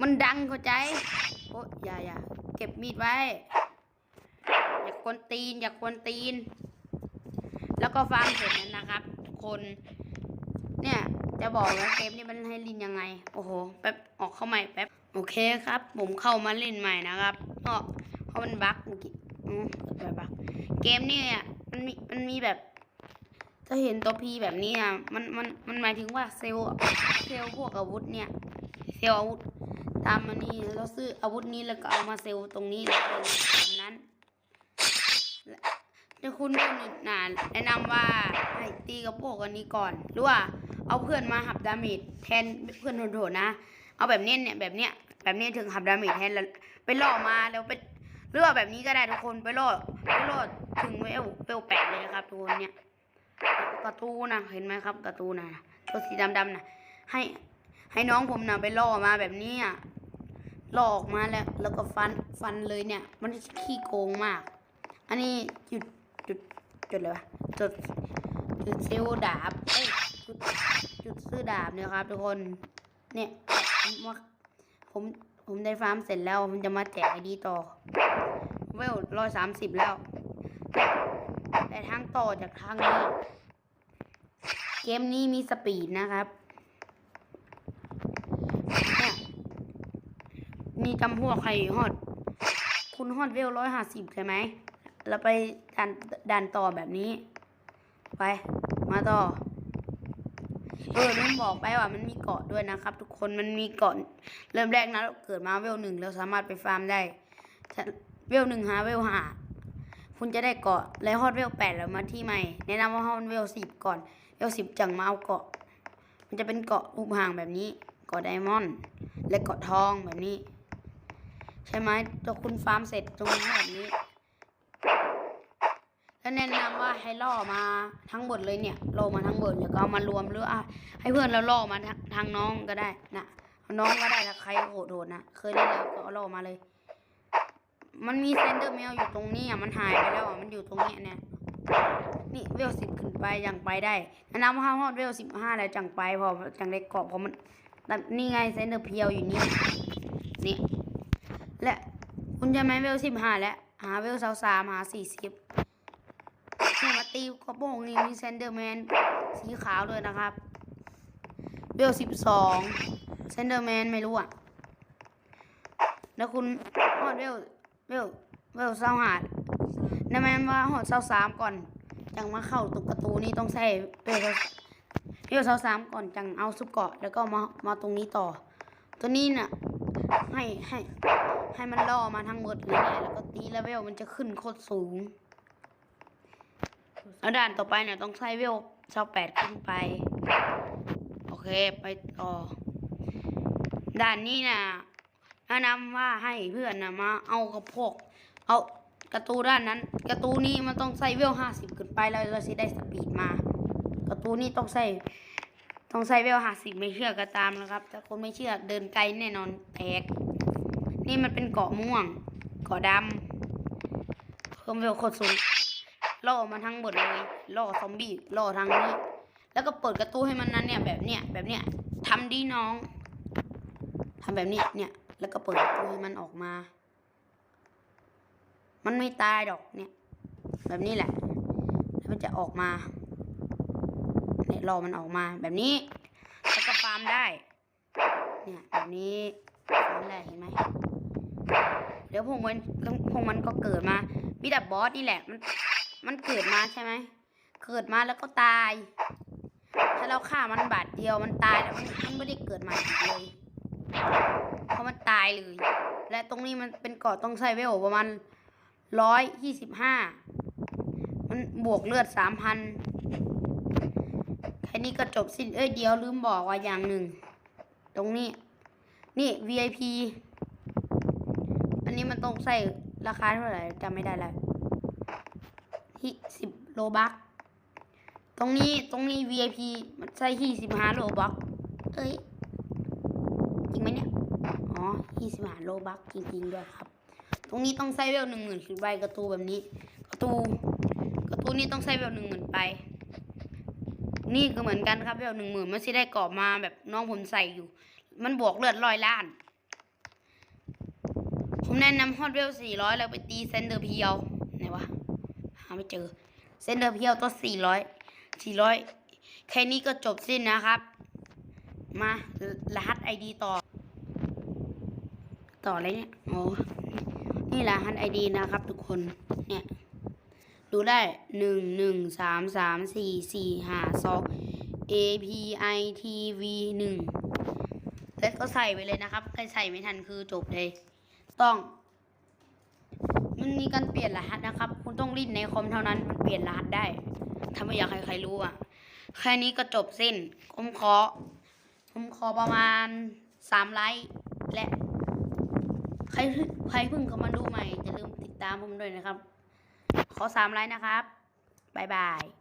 มันดังเข้าใจ โอ้ยอย่าอย่าเก็บมีดไว้ อย่ากวนตีน อย่ากวนตีน แล้วก็ฟังเสร็จนะครับทุกคน เนี่ยจะบอกว่าเกมนี้มันให้ลินยังไง โอ้โห แป๊บ ออกเข้าใหม่แป๊บ โอเคครับ ผมเข้ามาเล่นใหม่นะครับก็เพราะมันบั๊กเมื่อกี้อืมเกิดอะไรบั๊กเกมนี้อะมันมีมันมีแบบจะเห็นตัวพีแบบนี้อะมันมันมันหมายถึงว่าเซลล์เซลล์พวกอาวุธเนี่ย เซลล์อาวุธ ตามมันนี่เราซื้ออาวุธนี้แล้วก็เอามาเซลล์ตรงนี้แล้วก็ตามนั้นแต่คุณนี่น่ะแนะนำว่าให้ตีกับพวกอันนี้ก่อน หรือว่าเอาเพื่อนมาหับดาเมจแทนเพื่อนโหดๆนะ เอาแบบเนี้ยเนี่ยแบบเนี้ยแบบเนี้ยถึงหับดาเมจแทนแล้วไปล่อมาแล้วไปเลือกแบบนี้ก็ได้ทุกคนไปล่อไปล่อถึงเวลเวลแปดเลยนะครับทุกคนเนี่ยกระตูนะเห็นไหมครับกระตูนนะตัวสีดำๆนะให้ ให้น้องผมนะไปล่อมาแบบนี้อะล่อออกมาแล้ว แล้วก็ฟันฟันเลยเนี่ย มันขี้โกงมาก อันนี้จุดจุดจุดอะไรวะจุดจุดซิลดาบเอ้ยจุดจุดซื้อดาบเนี่ยครับ ทุกคน เนี่ยผมว่าผมผมได้ฟาร์มเสร็จแล้วผมจะมาแจกไอดีต่อเวลร้อยสามสิบแล้ว แต่ทางต่อจากทางนี้ เกมนี้มีสปีดนะครับ เนี่ย มีจำพวกใครฮอด คุณฮอดเวลร้อยห้าสิบใช่ไหม แล้วไปดันดันต่อแบบนี้ ไป มาต่อ เออลืมบอกไปว่ามันมีเกาะด้วยนะครับ ทุกคน มันมีเกาะ เริ่มแรกนะเราเกิดมาเวลหนึ่งเราสามารถไปฟาร์มได้ เวลหนึ่งหาเวลห้าคุณจะได้เกาะ แล้วฮอดเวลแปดแล้วมาที่ใหม่ แนะนำว่าฮอดเวลสิบก่อน เวลสิบจังมาเอาเกาะ มันจะเป็นเกาะรูปห่างแบบนี้ เกาะไดมอนด์ และเกาะทองแบบนี้ ใช่ไหมตัวคุณฟาร์มเสร็จตรงนี้แบบนี้ แล้วแนะนำว่าให้ล่อมาทั้งหมดเลยเนี่ยล่อมาทั้งหมดแล้วก็เอามารวมหรืออะให้เพื่อนเราล่อมาทางน้องก็ได้นะน้องก็ได้ถ้าใครโหดโดนะเคยเล่นแล้วก็เอาล่อมาเลย มันมีเซนเดอร์แมวอยู่ตรงนี้อะมันหายไปแล้วอะมันอยู่ตรงนี้เนี่ยนี่เวลสิบขึ้นไปยังไปได้แนะนำว่าฮอดเวลสิบห้าแล้วจังไปพอจังได้เกาะเพราะมันนี่ไงเซนเดอร์เพียวอยู่นี่นี่ และคุณจะไหมเวลสิบห้าแล้ว หาเวลสาวสามหาสี่สิบเนี่ยมาตีกระโปงนี่มีเซนเดอร์แมนสีขาวเลยนะครับเวลสิบสองเซนเดอร์แมนไม่รู้อะ แล้วคุณฮอดเวลเวลเวลเศร้าหาดนั่นหมายว่าฮอดเศร้าสามก่อน จังมาเข้าตรงประตูนี้ต้องใส่เวลเวลเศร้าสามก่อนจังเอาซุปเกาะแล้วก็มามาตรงนี้ต่อ ตัวนี้น่ะให้ให้ ให้มันล่อมาทั้งหมดเลยแล้วก็ตีแล้วเวลมันจะขึ้นโคตรสูงแล้วด่านต่อไปเนี่ยต้องใช้เวลเศร้าแปดขึ้นไป โอเคไปต่อ ด่านนี้นะแนะนำว่าให้เพื่อนนะมา เอากระพก เอากระตูด้านนั้น กระตูนี้มันต้องใส่เวลห้าสิบขึ้นไปแล้วเราจะได้สปีดมา กระตูนี้ต้องใส่ต้องใส่เวลห้าสิบไม่เชื่อก็ตามนะครับ ถ้าคนไม่เชื่อเดินไกลแน่นอนแตก นี่มันเป็นเกาะม่วง เกาะดำเพิ่มเวลโคตรสูงล่อมาทั้งหมดเลยล่อซอมบี้ล่อทางนี้ แล้วก็เปิดกระตูให้มันนั้นเนี่ยแบบเนี้ยแบบเนี้ยทำดีน้องทำแบบนี้เนี่ยแล้วก็เปิดประตูให้มันออกมา มันไม่ตายดอกเนี่ย แบบนี้แหละ แล้วมันจะออกมาเนี่ยรอมันออกมาแบบนี้ แล้วก็ฟาร์มได้ เนี่ยแบบนี้ฟาร์มได้เห็นไหม เดี๋ยวพวกมันพวกมันก็เกิดมามีแต่บอสนี่แหละ มัน มันเกิดมาใช่ไหม เกิดมาแล้วก็ตาย ถ้าเราฆ่ามันบาดเดียวมันตายแล้วมันมันไม่ได้เกิดใหม่อีกเลย เพราะมันตายเลย และตรงนี้มันเป็นเกาะต้องใช้เวลประมาณร้อยยี่สิบห้า มันบวกเลือดสามพันแค่นี้ก็จบสิ้น เอ้ยเดียวลืมบอกว่าอย่างหนึ่ง ตรงนี้ นี่ VIP มันต้องใส่ราคาเท่าไหร่จำไม่ได้แล้วที่สิบโลบักตรงนี้ตรงนี้ VIP มันใส่ที่สิบห้าโลบักเอ้ยจริงไหมเนี่ยอ๋อยี่สิบห้าโลบักจริงๆด้วยครับ ตรงนี้ต้องใส่เวลหนึ่งหมื่นขึ้นไปกระตูแบบนี้ กระตูกระตูนี่ต้องใส่เวลหนึ่งหมื่นไป นี่ก็เหมือนกันครับเวลหนึ่งหมื่นมันสิได้กรอบมาแบบน้องผมใส่อยู่ มันบวกเลือดร้อยล้าน ผมแนะนำฮอตเวล400แล้วไปตีเซนเดอร์เพียวไหนวะหาไม่เจอเซนเดอร์เพียวตัว400 400แค่นี้ก็จบสิ้นนะครับ มารหัสไอดีต่อ ต่ออะไรเนี่ยโอ้นี่รหัสไอดีนะครับทุกคนเนี่ยดูได้หนึ่งหนึ่งสามสามสี่สี่ห้าสอง A P I T V หนึ่งแล้วก็ใส่ไปเลยนะครับ ใครใส่ไม่ทันคือจบเลย ต้อง มันมีการเปลี่ยนรหัสนะครับ คุณต้องรีดในคอมเท่านั้น มันเปลี่ยนรหัสได้ ถ้าไม่อยากให้ใครรู้อะ แค่นี้ก็จบสิ้น ผมขอ ผมขอประมาณสามไลค์และใครใครเพิ่งเข้ามาดูใหม่อย่าลืมติดตามผมด้วยนะครับ ขอสามไลค์นะครับ บ๊ายบาย